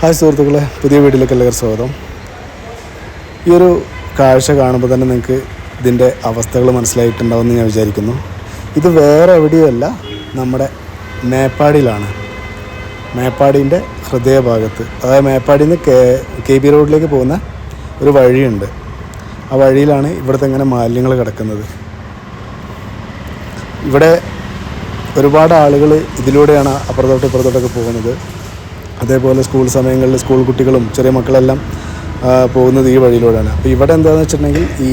Hi സുഹൃത്തുക്കളെ പുതിയ വീട്ടിലേക്ക് എല്ലാവർക്കും സ്വാഗതം. ഈ ഒരു കാഴ്ച കാണുമ്പോൾ തന്നെ നിങ്ങൾക്ക് ഇതിന്റെ അവസ്ഥകൾ മനസ്സിലായിട്ടുണ്ടാവുമെന്ന് ഞാൻ വിചാരിക്കുന്നു. ഇത് വേറെ എവിടെയുമല്ല നമ്മുടെ മേപ്പാടിയിലാണ്. മേപ്പാടിന്റെ ഹൃദയഭാഗത്ത് അതായത് മേപ്പാടിയിൽ നിന്ന് കെ കെ ബി റോഡിലേക്ക് പോകുന്ന ഒരു വഴിയുണ്ട്. ആ വഴിയിലാണ് ഇവിടുത്തെ ഇങ്ങനെ മാലിന്യങ്ങൾ കിടക്കുന്നത്. ഇവിടെ ഒരുപാട് ആളുകൾ ഇതിലൂടെയാണ് അപ്പുറത്തോട്ട് ഇപ്പുറത്തോട്ടൊക്കെ പോകുന്നത്. അതേപോലെ സ്കൂൾ സമയങ്ങളിൽ സ്കൂൾ കുട്ടികളും ചെറിയ മക്കളെല്ലാം പോകുന്നത് ഈ വഴിയിലൂടെയാണ്. അപ്പോൾ ഇവിടെ എന്താണെന്ന് വെച്ചിട്ടുണ്ടെങ്കിൽ ഈ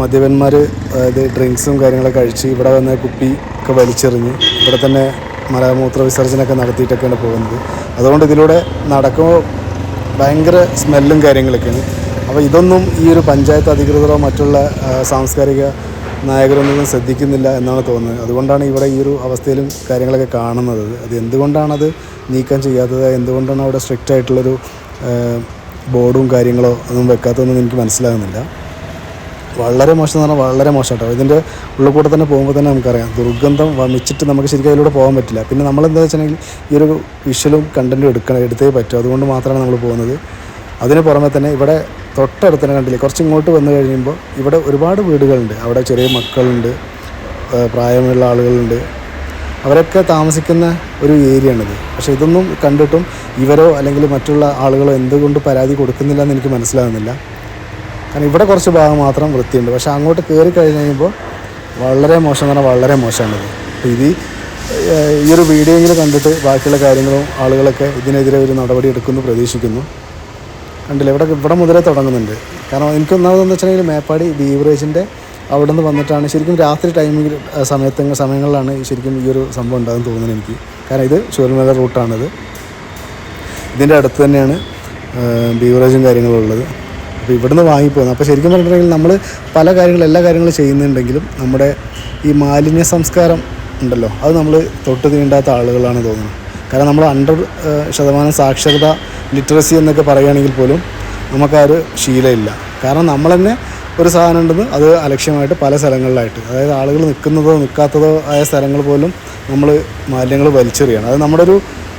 മദ്യപന്മാർ അതായത് ഡ്രിങ്ക്സും കാര്യങ്ങളൊക്കെ കഴിച്ച് ഇവിടെ വന്ന കുപ്പി ഒക്കെ വലിച്ചെറിഞ്ഞ് ഇവിടെ തന്നെ മലമൂത്ര വിസർജനമൊക്കെ നടത്തിയിട്ടൊക്കെയാണ് പോകുന്നത്. അതുകൊണ്ട് ഇതിലൂടെ നടക്കുമ്പോൾ ഭയങ്കര സ്മെല്ലും കാര്യങ്ങളൊക്കെയാണ്. അപ്പോൾ ഇതൊന്നും ഈ ഒരു പഞ്ചായത്ത് അധികൃതരോ മറ്റുള്ള സാംസ്കാരിക നായകരൊന്നും ശ്രദ്ധിക്കുന്നില്ല എന്നാണ് തോന്നുന്നത്. അതുകൊണ്ടാണ് ഇവിടെ ഈ ഒരു അവസ്ഥയിലും കാര്യങ്ങളൊക്കെ കാണുന്നത്. അത് എന്തുകൊണ്ടാണത് നീക്കം ചെയ്യാത്തത്? എന്തുകൊണ്ടാണ് അവിടെ സ്ട്രിക്റ്റ് ആയിട്ടുള്ളൊരു ബോർഡും കാര്യങ്ങളോ ഒന്നും വെക്കാത്തതൊന്നും എനിക്ക് മനസ്സിലാകുന്നില്ല. വളരെ മോശം എന്ന് പറഞ്ഞാൽ വളരെ മോശം കേട്ടോ ഇതിന്റെ ഉള്ളിൽ കൂടെ തന്നെ പോകുമ്പോൾ തന്നെ നമുക്കറിയാം. ദുർഗന്ധം വമിച്ചിട്ട് നമുക്ക് ശരിക്കും അതിലൂടെ പോകാൻ പറ്റില്ല. പിന്നെ നമ്മൾ എന്താ വെച്ചിട്ടുണ്ടെങ്കിൽ ഈ ഒരു വിഷ്വലും കണ്ടന്റും എടുക്കണം എടുത്തേ പറ്റൂ. അതുകൊണ്ട് മാത്രമാണ് നമ്മൾ പോകുന്നത്. അതിന് പുറമെ തന്നെ ഇവിടെ തൊട്ടടുത്ത് തന്നെ കണ്ടില്ലേ കുറച്ച് ഇങ്ങോട്ട് വന്നു കഴിയുമ്പോൾ ഇവിടെ ഒരുപാട് വീടുകളുണ്ട്. അവിടെ ചെറിയ മക്കളുണ്ട് പ്രായമുള്ള ആളുകളുണ്ട്. അവരൊക്കെ താമസിക്കുന്ന ഒരു ഏരിയ ഏരിയയാണിത്. പക്ഷെ ഇതൊന്നും കണ്ടിട്ടും ഇവരോ അല്ലെങ്കിൽ മറ്റുള്ള ആളുകളോ എന്തുകൊണ്ട് പരാതി കൊടുക്കുന്നില്ല എന്ന് എനിക്ക് മനസ്സിലാകുന്നില്ല. കാരണം ഇവിടെ കുറച്ച് ഭാഗം മാത്രം വൃത്തിയുണ്ട്. പക്ഷെ അങ്ങോട്ട് കയറി കഴിഞ്ഞ് കഴിയുമ്പോൾ വളരെ മോശം എന്ന് പറഞ്ഞാൽ വളരെ മോശമാണിത്. അപ്പോൾ ഇത് ഈ ഒരു വീഡിയോയിൽ കണ്ടിട്ട് ബാക്കിയുള്ള കാര്യങ്ങളും ആളുകളൊക്കെ ഇതിനെതിരെ ഒരു നടപടി എടുക്കുമെന്ന് പ്രതീക്ഷിക്കുന്നു. കണ്ടില്ല? ഇവിടെ ഇവിടെ മുതലേ തുടങ്ങുന്നുണ്ട്. കാരണം എനിക്ക് ഒന്നാമതെന്ന് വെച്ചിട്ടുണ്ടെങ്കിൽ മേപ്പാടി ബീവറേജിന്റെ അവിടെ നിന്ന് വന്നിട്ടാണ് ശരിക്കും രാത്രി ടൈമിൽ സമയത്ത് സമയങ്ങളിലാണ് ശരിക്കും ഈ ഒരു സംഭവം ഉണ്ടാകുമെന്ന് തോന്നുന്നത് എനിക്ക്. കാരണം ഇത് ചുവൽമല റൂട്ടാണിത് ഇതിന്റെ അടുത്ത് തന്നെയാണ് ബീവറേജും കാര്യങ്ങളും ഉള്ളത്. അപ്പോൾ ഇവിടുന്ന് വാങ്ങിപ്പോകുന്നത് അപ്പോൾ ശരിക്കും പറഞ്ഞിട്ടുണ്ടെങ്കിൽ നമ്മൾ പല കാര്യങ്ങളും എല്ലാ കാര്യങ്ങളും ചെയ്യുന്നുണ്ടെങ്കിലും നമ്മുടെ ഈ മാലിന്യ സംസ്കാരം ഉണ്ടല്ലോ അത് നമ്മൾ തൊട്ട് തീണ്ടാത്ത ആളുകളാണ് തോന്നുന്നത്. കാരണം നമ്മൾ ഹൺഡ്രഡ് ശതമാനം സാക്ഷരത ലിറ്ററസി എന്നൊക്കെ പറയുകയാണെങ്കിൽ പോലും നമുക്ക് ആ ഒരു ശീലമില്ല. കാരണം നമ്മൾ തന്നെ ഒരു സാധനം ഉണ്ടെന്ന് അത് അലക്ഷ്യമായിട്ട് പല സ്ഥലങ്ങളിലായിട്ട് അതായത് ആളുകൾ നിൽക്കുന്നതോ നിൽക്കാത്തതോ ആയ സ്ഥലങ്ങൾ പോലും നമ്മൾ മാലിന്യങ്ങൾ വലിച്ചെറിയണം. അത് നമ്മുടെ ഒരു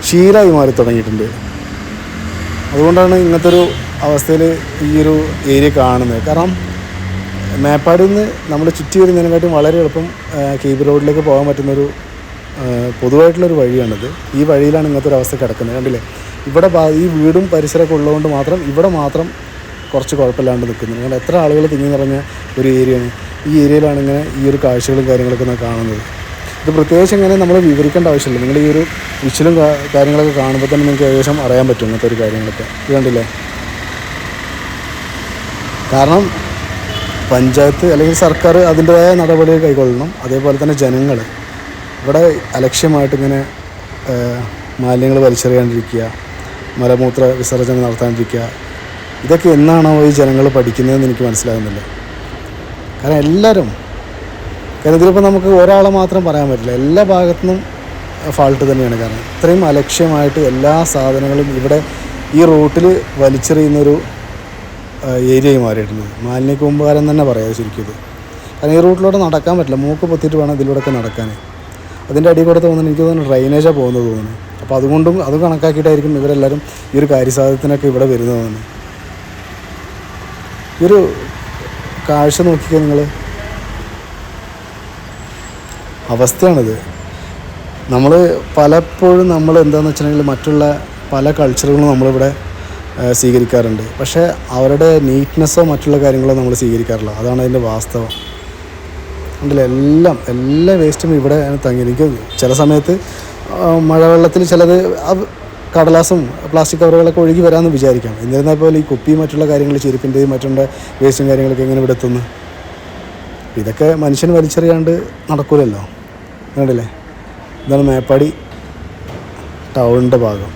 ശീലമായി മാറി തുടങ്ങിയിട്ടുണ്ട്. അതുകൊണ്ടാണ് ഇങ്ങനത്തെ ഒരു അവസ്ഥയിൽ ഈ ഒരു ഏരിയ കാണുന്നത്. കാരണം മേപ്പാടിൽ നിന്ന് നമ്മൾ ചുറ്റി വരുന്നതിനെക്കാട്ടും വളരെ എളുപ്പം കെ ബി റോഡിലേക്ക് പോകാൻ പറ്റുന്നൊരു പൊതുവായിട്ടുള്ളൊരു വഴിയാണിത്. ഈ വഴിയിലാണ് ഇങ്ങനത്തെ ഒരു അവസ്ഥ കിടക്കുന്നത്. കണ്ടില്ലേ? ഇവിടെ ഈ വീടും പരിസരമൊക്കെ ഉള്ളതുകൊണ്ട് മാത്രം ഇവിടെ മാത്രം കുറച്ച് കുഴപ്പമില്ലാണ്ട് നിൽക്കുന്നത് കാരണം എത്ര ആളുകൾ തിങ്ങി നിറഞ്ഞ ഒരു ഏരിയയാണ്. ഈ ഏരിയയിലാണ് ഇങ്ങനെ ഈ ഒരു കാഴ്ചകളും കാര്യങ്ങളൊക്കെ കാണുന്നത്. ഇത് പ്രത്യേകിച്ച് ഇങ്ങനെ നമ്മൾ വിവരിക്കേണ്ട ആവശ്യമില്ല. നിങ്ങൾ ഈ ഒരു വിഷ്വലും കാര്യങ്ങളൊക്കെ കാണുമ്പോൾ തന്നെ നിങ്ങൾക്ക് ഏകദേശം അറിയാൻ പറ്റും ഇങ്ങനത്തെ ഒരു കാര്യങ്ങളൊക്കെ. ഇത് കണ്ടില്ലേ? കാരണം പഞ്ചായത്ത് അല്ലെങ്കിൽ സർക്കാർ അതിന്റെതായ നടപടികൾ കൈക്കൊള്ളണം. അതേപോലെ തന്നെ ജനങ്ങൾ ഇവിടെ അലക്ഷ്യമായിട്ട് ഇങ്ങനെ മാലിന്യങ്ങൾ വലിച്ചെറിയാണ്ടിരിക്കുക മലമൂത്ര വിസർജനം നടത്താണ്ടിരിക്കുക ഇതൊക്കെ എന്നാണോ ഈ ജനങ്ങൾ പഠിക്കുന്നതെന്ന് എനിക്ക് മനസ്സിലാകുന്നില്ല. കാരണം എല്ലാവരും കാരണം ഇതിലിപ്പോൾ നമുക്ക് ഒരാളെ മാത്രം പറയാൻ പറ്റില്ല എല്ലാ ഭാഗത്തു നിന്നും ഫാൾട്ട് തന്നെയാണ്. കാരണം ഇത്രയും അലക്ഷ്യമായിട്ട് എല്ലാ സാധനങ്ങളും ഇവിടെ ഈ റൂട്ടിൽ വലിച്ചെറിയുന്നൊരു ഏരിയയായി മാറിയിട്ടുണ്ട്. മാലിന്യ കൂമ്പാരം തന്നെ പറയാം ശരിക്കും ഇത്. കാരണം ഈ റൂട്ടിലൂടെ നടക്കാൻ പറ്റില്ല. മൂക്ക് പൊത്തിയിട്ട് വേണം ഇതിലൂടെയൊക്കെ നടക്കാൻ അതിന്റെ അടിയിൽ കൂടെ തോന്നുന്നു എനിക്ക് തോന്നുന്നു ഡ്രൈനേജാണ് പോകുന്നത് തോന്നുന്നു. അപ്പോൾ അതുകൊണ്ടും അത് കണക്കാക്കിയിട്ടായിരിക്കും ഇവരെല്ലാവരും ഈ ഒരു കാര്യസാധ്യത്തിനൊക്കെ ഇവിടെ വരുന്നത് തോന്നുന്നു. ഈ ഒരു കാഴ്ച നോക്കിക്കോ നിങ്ങൾ അവസ്ഥയാണിത്. നമ്മൾ പലപ്പോഴും നമ്മൾ എന്താണെന്ന് വെച്ചിട്ടുണ്ടെങ്കിൽ മറ്റുള്ള പല കൾച്ചറുകളും നമ്മളിവിടെ സ്വീകരിക്കാറുണ്ട്. പക്ഷേ അവരുടെ നീറ്റ്നെസ്സോ മറ്റുള്ള കാര്യങ്ങളോ നമ്മൾ സ്വീകരിക്കാറില്ല. അതാണ് അതിന്റെ വാസ്തവം. ഉണ്ടല്ലോ എല്ലാം എല്ലാ വേസ്റ്റും ഇവിടെ തങ്ങി ചില സമയത്ത് മഴവെള്ളത്തിൽ ചിലത് കടലാസും പ്ലാസ്റ്റിക് കവറുകളൊക്കെ ഒഴുകി വരാമെന്ന് വിചാരിക്കാം. എന്നിരുന്നാൽ പോലും ഈ കുപ്പി മറ്റുള്ള കാര്യങ്ങൾ ചെരുപ്പിന്റെയും മറ്റുള്ള വേസ്റ്റും കാര്യങ്ങളൊക്കെ എങ്ങനെ ഇവിടെ എത്തുന്നു? ഇതൊക്കെ മനുഷ്യൻ വലിച്ചെറിയാണ്ട് നടക്കൂലല്ലോ. കണ്ടില്ലേ? ഇതാണ് മേപ്പാടി ടൗണിന്റെ ഭാഗം.